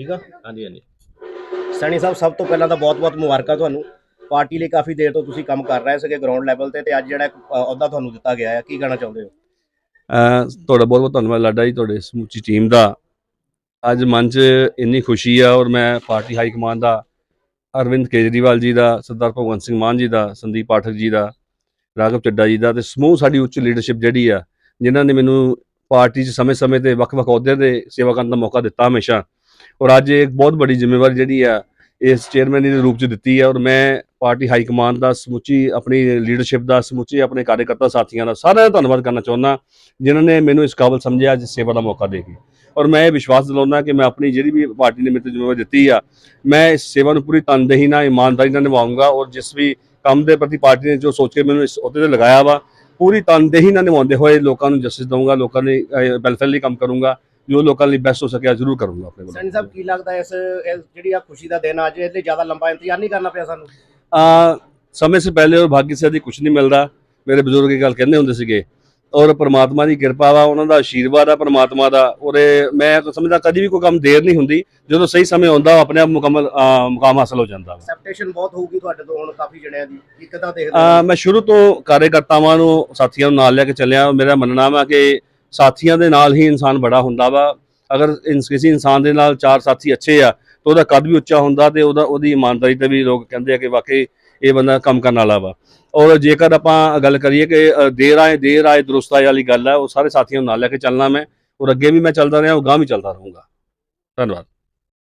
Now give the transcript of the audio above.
ਠੀਕ ਆ? ਹਾਂਜੀ ਹਾਂਜੀ। ਸੈਣੀ ਸਾਹਿਬ, ਸਭ ਤੋਂ ਪਹਿਲਾਂ ਤਾਂ ਬਹੁਤ-ਬਹੁਤ ਮੁਬਾਰਕਾਂ ਤੁਹਾਨੂੰ। ਪਾਰਟੀ ਲਈ ਕਾਫੀ ਦੇਰ ਤੋਂ ਤੁਸੀਂ ਕੰਮ ਕਰ ਰਹੇ ਸੀਗੇ ਗਰਾਊਂਡ ਲੈਵਲ ਤੇ ਤੇ ਅੱਜ ਜਿਹੜਾ ਅਹੁਦਾ ਤੁਹਾਨੂੰ ਦਿੱਤਾ ਗਿਆ ਹੈ ਕੀ ਕਹਿਣਾ ਚਾਹੁੰਦੇ ਹੋ? ਤੁਹਾਡਾ ਬਹੁਤ ਬਹੁਤ ਧੰਨਵਾਦ ਲਾਡਾ ਜੀ, ਤੁਹਾਡੇ ਸਮੁੱਚੀ ਟੀਮ ਦਾ। ਅੱਜ ਮਨ 'ਚ ਇੰਨੀ ਖੁਸ਼ੀ ਆ ਔਰ ਮੈਂ ਪਾਰਟੀ ਹਾਈ ਕਮਾਂਡ ਦਾ, ਅਰਵਿੰਦ ਕੇਜਰੀਵਾਲ ਜੀ ਦਾ, ਸਰਦਾਰ ਭਗਵੰਤ ਸਿੰਘ ਮਾਨ ਜੀ ਦਾ, ਸੰਦੀਪ ਪਾਠਕ ਜੀ ਦਾ, ਰਾਘਵ ਚੱਡਾ ਜੀ ਦਾ ਤੇ ਸਮੂਹ ਸਾਡੀ ਉੱਚ ਲੀਡਰਸ਼ਿਪ ਜਿਹੜੀ ਆ, ਜਿਨ੍ਹਾਂ ਨੇ ਮੈਨੂੰ ਪਾਰਟੀ 'ਚ ਸਮੇਂ-ਸਮੇਂ ਤੇ ਵੱਖ-ਵੱਖ ਅਹੁਦਿਆਂ ਦੇ ਸੇਵਾ ਕਰਨ ਦਾ ਮੌਕਾ ਦਿੱਤਾ ਹਮੇਸ਼ਾ। ਔਰ ਅੱਜ ਇੱਕ ਬਹੁਤ ਵੱਡੀ ਜ਼ਿੰਮੇਵਾਰੀ ਜਿਹੜੀ ਆ, ਇਸ ਚੇਅਰਮੈਨ ਦੇ ਰੂਪ 'ਚ ਦਿੱਤੀ ਆ ਔਰ ਮੈਂ ਪਾਰਟੀ ਹਾਈ ਕਮਾਂਡ ਦਾ ਸਮੁੱਚੀ ਆਪਣੀ ਲੀਡਰਸ਼ਿਪ ਦਾ ਸਮੁੱਚੀ ਆਪਣੇ ਕਾਰਜਕਰਤਾ ਸਾਥੀਆਂ ਦਾ ਸਾਰਿਆਂ ਦਾ ਧੰਨਵਾਦ ਕਰਨਾ ਚਾਹੁੰਦਾ, ਜਿਨ੍ਹਾਂ ਨੇ ਮੈਨੂੰ ਇਸ ਕਾਬਲ ਸਮਝਿਆ, ਅੱਜ ਸੇਵਾ ਦਾ ਮੌਕਾ ਦੇ ਕੇ। ਔਰ ਮੈਂ ਇਹ ਵਿਸ਼ਵਾਸ ਦਿਲਾਉਂਦਾ ਕਿ ਮੈਂ ਆਪਣੀ ਜਿਹੜੀ ਵੀ ਪਾਰਟੀ ਨੇ ਮੇਰੇ ਤੇ ਜ਼ਿੰਮੇਵਾਰੀ ਦਿੱਤੀ ਆ, ਮੈਂ ਇਸ ਸੇਵਾ ਨੂੰ ਪੂਰੀ ਤਨਦੇਹੀ ਨਾਲ, ਇਮਾਨਦਾਰੀ ਨਾਲ ਨਿਭਾਉਂਗਾ ਔਰ ਜਿਸ ਵੀ ਕੰਮ ਦੇ ਪ੍ਰਤੀ ਪਾਰਟੀ ਨੇ ਜੋ ਸੋਚ ਕੇ ਮੈਨੂੰ ਇਸ ਅਹੁਦੇ ਤੇ ਲਗਾਇਆ ਵਾ, ਪੂਰੀ ਤਨਦੇਹੀ ਨਾਲ ਨਿਭਾਉਂਦੇ ਹੋਏ ਲੋਕਾਂ ਨੂੰ ਜਸਟਿਸ ਦਊਂਗਾ, ਲੋਕਾਂ ਲਈ ਵੈਲਫੇਅਰ ਲਈ ਕੰਮ ਕਰੂੰਗਾ। ਜੋ ਲੋਕਾਂ ਲਈ ਬੈਸਟ ਹੋ ਸਕਿਆ ਜ਼ਰੂਰ ਕਰੂੰਗਾ ਆਪਣੇ ਵੱਲੋਂ। ਸੈਣੀ ਸਾਹਿਬ ਕੀ ਲੱਗਦਾ ਇਸ ਇਸ ਜਿਹੜੀ ਆ ਖੁਸ਼ੀ ਦਾ ਦਿਨ ਅੱਜ ਇਹਦੇ ਲਈ ਜ਼ਿਆਦਾ ਲੰਬਾ ਇੰਤਜ਼ਾਰ ਨਹੀਂ ਕਰਨਾ ਪਿਆ ਸਾਨੂੰ? ਆ ਸਮੇਂ ਸੇ ਪਹਿਲੇ ਔਰ ਭਾਗੀ ਸੇ ਦੀ ਕੁਝ ਨਹੀਂ ਮਿਲਦਾ। ਮੇਰੇ ਬਜ਼ੁਰਗ ਇਹ ਗੱਲ ਕਹਿੰਦੇ ਹੁੰਦੇ ਸੀਗੇ ਔਰ ਪਰਮਾਤਮਾ ਦੀ ਕਿਰਪਾ ਵਾ ਉਹਨਾਂ ਦਾ ਆਸ਼ੀਰਵਾਦ ਆ ਪਰਮਾਤਮਾ ਦਾ। ਔਰੇ ਮੈਂ ਤਾਂ ਸਮਝਦਾ ਕਦੀ ਵੀ ਕੋਈ ਕੰਮ ਦੇਰ ਨਹੀਂ ਹੁੰਦੀ ਜਦੋਂ ਸਹੀ ਸਮੇਂ ਆਉਂਦਾ ਆਪਣੇ ਆਪ ਮੁਕੰਮਲ ਮੁਕਾਮ ਹਾਸਲ ਹੋ ਜਾਂਦਾ ਵਾ। ਐਕਸੈਪਟੇਸ਼ਨ ਬਹੁਤ ਹੋਊਗੀ ਤੁਹਾਡੇ ਤੋਂ ਹੁਣ ਕਾਫੀ ਜਣਿਆਂ ਦੀ ਕਿ ਕਿੱਦਾਂ ਦੇਖਦੇ ਮੈਂ ਸ਼ੁਰੂ ਤੋਂ ਕਾਰਜਕਰਤਾਵਾਂ ਨੂੰ ਸਾਥੀਆਂ ਨੂੰ ਨਾਲ ਲੈ ਕੇ ਚੱਲਿਆ। ਮੇਰਾ ਮੰਨਣਾ ਵਾ ਕਿ ਸਾਥੀਆਂ ਦੇ ਨਾਲ ਹੀ ਇਨਸਾਨ ਬੜਾ ਹੁੰਦਾ ਵਾ। ਅਗਰ ਇਨਸ- ਕਿਸੇ ਇਨਸਾਨ ਦੇ ਨਾਲ ਚਾਰ ਸਾਥੀ ਅੱਛੇ ਆ, ਤਾਂ ਉਹਦਾ ਕੱਦ ਵੀ ਉੱਚਾ ਹੁੰਦਾ ਤੇ ਉਹਦਾ, ਉਹਦੀ ਇਮਾਨਦਾਰੀ ਤੇ ਵੀ ਲੋਕ ਕਹਿੰਦੇ ਆ ਕਿ ਵਾਕਈ ਇਹ ਬੰਦਾ ਕੰਮ ਕਰਨ ਵਾਲਾ ਵਾ। ਔਰ ਜੇਕਰ ਆਪਾਂ ਗੱਲ ਕਰੀਏ ਕਿ ਦੇਰ ਆਏ ਦੇਰ ਆਏ ਦਰੁਸਤ ਆਏ ਵਾਲੀ ਗੱਲ ਆ, ਉਹ ਸਾਰੇ ਸਾਥੀਆਂ ਨੂੰ ਨਾਲ ਲੈ ਕੇ ਚੱਲਣਾ ਮੈਂ, ਔਰ ਅੱਗੇ ਵੀ ਮੈਂ ਚੱਲਦਾ ਰਿਹਾ, ਉਹ ਗਾਂ ਵੀ ਚੱਲਦਾ ਰਹੂੰਗਾ। ਧੰਨਵਾਦ।